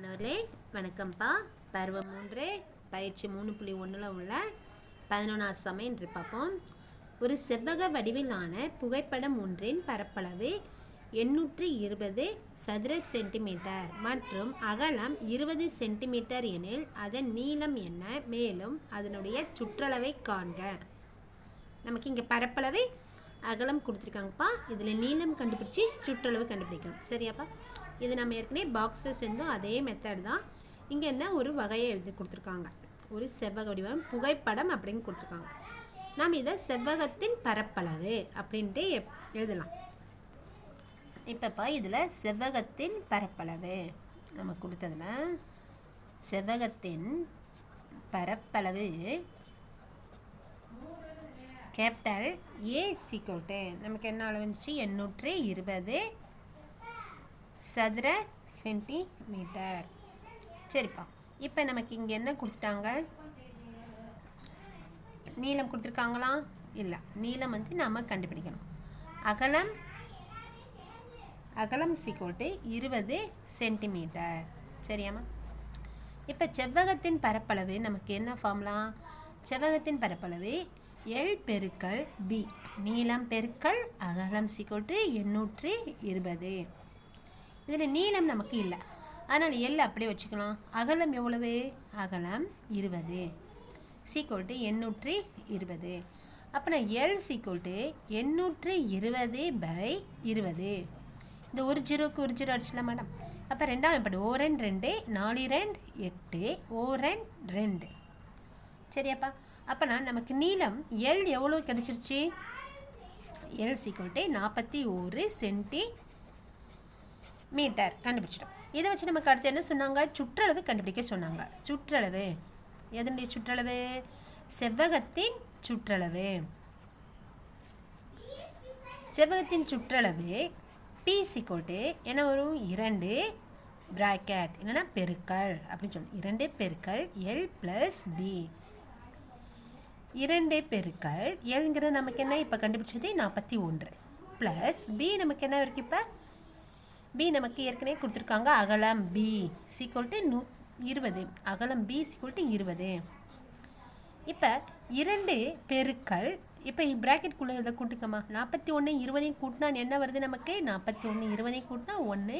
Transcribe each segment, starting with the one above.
மாணவர்களே வணக்கம்ப்பா. பருவம் மூன்று பயிற்சி மூணு புள்ளி ஒன்றில் உள்ள பதினொன்றாவது சமயம் என்று பார்ப்போம். ஒரு செவ்வக வடிவிலான புகைப்படம் ஒன்றின் பரப்பளவு எண்ணூற்றி இருபது சதுர சென்டிமீட்டர் மற்றும் அகலம் இருபது சென்டிமீட்டர் எனில் அதன் நீளம் என்ன? மேலும் அதனுடைய சுற்றளவை காண்க. நமக்கு இங்கே பரப்பளவை அகலம் கொடுத்துருக்காங்கப்பா. இதில் நீளம் கண்டுபிடிச்சி சுற்றளவு கண்டுபிடிக்கணும். சரியாப்பா? இது நம்ம ஏற்கனவே பாக்ஸில் செஞ்சோம் அதே மெத்தட் தான். இங்கே என்ன? ஒரு வகையை எழுதி கொடுத்துருக்காங்க. ஒரு செவ்வக வடிவம் புகைப்படம் அப்படின்னு கொடுத்துருக்காங்க. நாம் இதை செவ்வகத்தின் பரப்பளவு அப்படின்ட்டு எப்- எழுதலாம். இப்போப்பா இதில் செவ்வகத்தின் பரப்பளவு. நம்ம கொடுத்ததுல செவ்வகத்தின் பரப்பளவு கேபிட்டல் ஏ சீக்கோட்டு நமக்கு என்ன அளவுச்சு எண்ணூற்று எண்ணூற்றி இருபது சதுர சென்டிமீட்டர். சரிப்பா. இப்போ நமக்கு இங்கே என்ன கொடுத்துட்டாங்க? நீளம் கொடுத்துருக்காங்களா? இல்லை. நீளம் வந்து நாம் கண்டுபிடிக்கணும். அகலம் அகலம் சீக்கோட்டு இருபது சென்டிமீட்டர். சரியாம்மா? இப்போ செவ்வகத்தின் பரப்பளவு நமக்கு என்ன ஃபார்முலா செவ்வகத்தின் பரப்பளவு எல் பெருக்கல் பி நீளம் பெருக்கல் அகலம் சீக்கோட்டு எண்ணூற்றி இருபது. இதில் நீளம் நமக்கு இல்லை. அதனால் எல் அப்படியே வச்சுக்கலாம். அகலம் எவ்வளவு? அகலம் இருபது. சீக்கோல்ட்டு எண்ணூற்றி இருபது. அப்போ நான் எல் சீக்கோல்ட்டு எண்ணூற்றி இருபது பை இருபது. இந்த ஒரு ஜீரோக்கு ஒரு ஜீரோ அடிச்சிடலாம் மேடம். அப்போ ரெண்டாவது படி ஓ ரெண்டு ரெண்டு நாலு ரெண்டு எட்டு. ஓ ரெண்டு ரெண்டு. சரியாப்பா. அப்போனா நமக்கு நீளம் எல் எவ்வளோ கிடச்சிருச்சு? எல் சீக்கோல்ட்டு நாற்பத்தி ஒரு சென்டி மீட்டர் கண்டுபிடிச்சிட்டோம். இதை வச்சு நமக்கு அடுத்து என்ன சொன்னாங்க? சுற்றளவு கண்டுபிடிக்க சொன்னாங்க. சுற்றளவு. எதனுடைய சுற்றளவு? செவ்வகத்தின் சுற்றளவு. செவ்வகத்தின் சுற்றளவு பிசி கோட்டு என்ன வரும்? இரண்டு பிராக்கெட் இல்லைன்னா பெருக்கல். அப்படின்னு சொல்லணும் இரண்டு பெருக்கல் எல் ப்ளஸ் பி இரண்டு பெருக்கல். எல்ங்கிறது நமக்கு என்ன? இப்போ கண்டுபிடிச்சது நாற்பத்தி ஒன்று. ப்ளஸ் பி நமக்கு என்ன இருக்கு இப்போ? பி நமக்கு ஏற்கனவே கொடுத்துருக்காங்க. அகலம் பி சீக்வல் நூ இருபது. அகலம் பி சீக்வல் இருபது. இப்போ இரண்டு பெருக்கல் இப்போ ப்ராக்கெட்குள்ளே இதை கூட்டுக்கம்மா. நாற்பத்தி ஒன்று இருபதையும் கூட்டினா என்ன வருது நமக்கு? நாற்பத்தி ஒன்று இருபதையும் கூட்டினா ஒன்று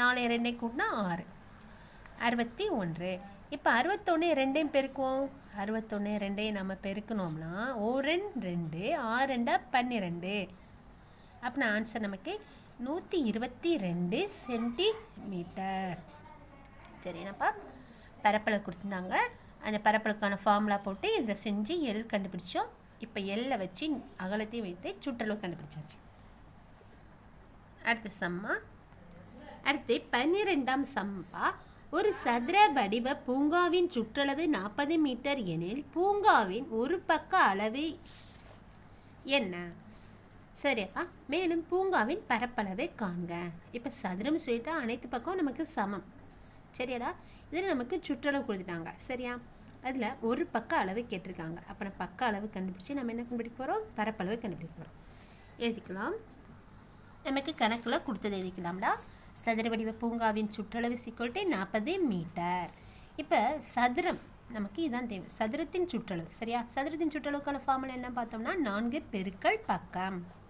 நாலு ரெண்டையும் கூட்டினா ஆறு. அறுபத்தி ஒன்று. இப்போ அறுபத்தொன்று ரெண்டையும் பெருக்குவோம். அறுபத்தொன்று ரெண்டையும் நம்ம பெருக்கணும்னா ஓ ரெண்டு ரெண்டு ஆறு ரெண்டா பன்னிரெண்டு. அப்படின்னா ஆன்சர் நமக்கு நூற்றி இருபத்தி ரெண்டு சென்டிமீட்டர். சரினாப்பா பரப்பளவு கொடுத்துருந்தாங்க. அந்த பரப்பளவுக்கான ஃபார்முலா போட்டு இதை செஞ்சு எல் கண்டுபிடிச்சோம் இப்போ எல்லை வச்சு அகலத்தையும் வைத்து சுற்றளவு கண்டுபிடிச்சாச்சு. அடுத்த சம்மா அடுத்து பன்னிரெண்டாம் சம்பா ஒரு சதுர வடிவ பூங்காவின் சுற்றளவு நாற்பது மீட்டர் எனில் பூங்காவின் ஒரு பக்க அளவு என்ன? சரியா மேலும் பூங்காவின் பரப்பளவை காண்க. இப்போ சதுரம் சொல்லிட்டா அனைத்து பக்கம் நமக்கு சமம். சரியாடா? இதில் நமக்கு சுற்றளவு கொடுத்துட்டாங்க. சரியா? அதில் ஒரு பக்க அளவு கேட்டிருக்காங்க. அப்போ நம்ம பக்க அளவு கண்டுபிடிச்சி நம்ம என்ன கண்டுபிடிக்க போகிறோம் பரப்பளவு கண்டுபிடிக்க போகிறோம் எழுதிக்கலாம். நமக்கு கணக்கில் கொடுத்தது எழுதிக்கலாம்டா. சதுர வடிவ பூங்காவின் சுற்றளவு சிக்கோல்ட்டே நாற்பது மீட்டர். இப்போ சதுரம் நமக்கு இதுதான் தேவை. சதுரத்தின் சுற்றளவு. சரியா? சதுரத்தின் சுற்றளவுக்கான ஃபார்முலா என்ன பார்த்தோம்னா நான்கு பெருக்கள் பக்கம்.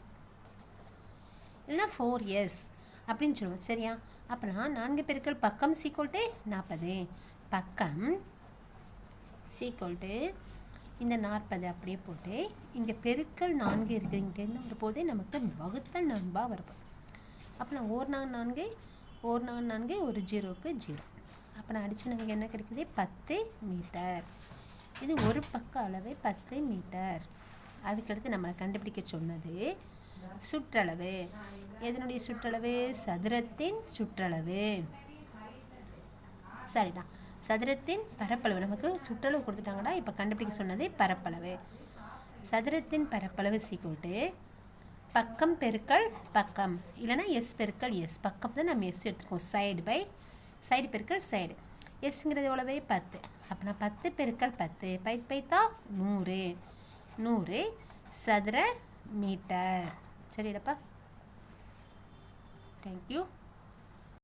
இல்லைன்னா ஃபோர் இயர்ஸ் அப்படின்னு சொல்லுவோம். சரியா? அப்போனா நான்கு பெருக்கள் பக்கம் சீக்கோல்ட்டு நாற்பது. பக்கம் சீக்கோல்ட்டு இந்த நாற்பது அப்படியே போட்டு இங்கே பெருக்கல் நான்கு இருக்குதுங்கிட்டேன்னு வரும்போதே நமக்கு வகுத்தல் நண்பாக வரும் அப்போ நான் ஓர் நான்கு நான்கு ஓர் நான்கு நான்கு ஒரு ஜீரோக்கு ஜீரோ. அப்போ நான் அடிச்சு நமக்கு என்ன கிடைக்குது பத்து மீட்டர். இது ஒரு பக்க அளவு பத்து மீட்டர். அதுக்கடுத்து நம்மளை கண்டுபிடிக்க சொன்னது சுற்றளவு. எதனுடைய சுற்றளவு? சதுரத்தின் சுற்றளவு. சரிடா சதுரத்தின் பரப்பளவு. நமக்கு சுற்றளவு கொடுத்துட்டாங்கடா இப்போ கண்டுபிடிக்க சொன்னது பரப்பளவு. சதுரத்தின் பரப்பளவு சீக்கிட்டு பக்கம் பெருக்கல் பக்கம். இல்லைன்னா எஸ் பெருக்கல் எஸ் பக்கம் தான் நம்ம எஸ் எடுத்துக்கோம் சைடு பை சைடு பெருக்கல் சைடு எஸ்ங்கிறது எவ்வளவு? பத்து. அப்படின்னா பத்து பெருக்கல் பத்து. பை பைத்தா நூறு. நூறு சதுர மீட்டர். சரிடப்பா தேங்க்யூ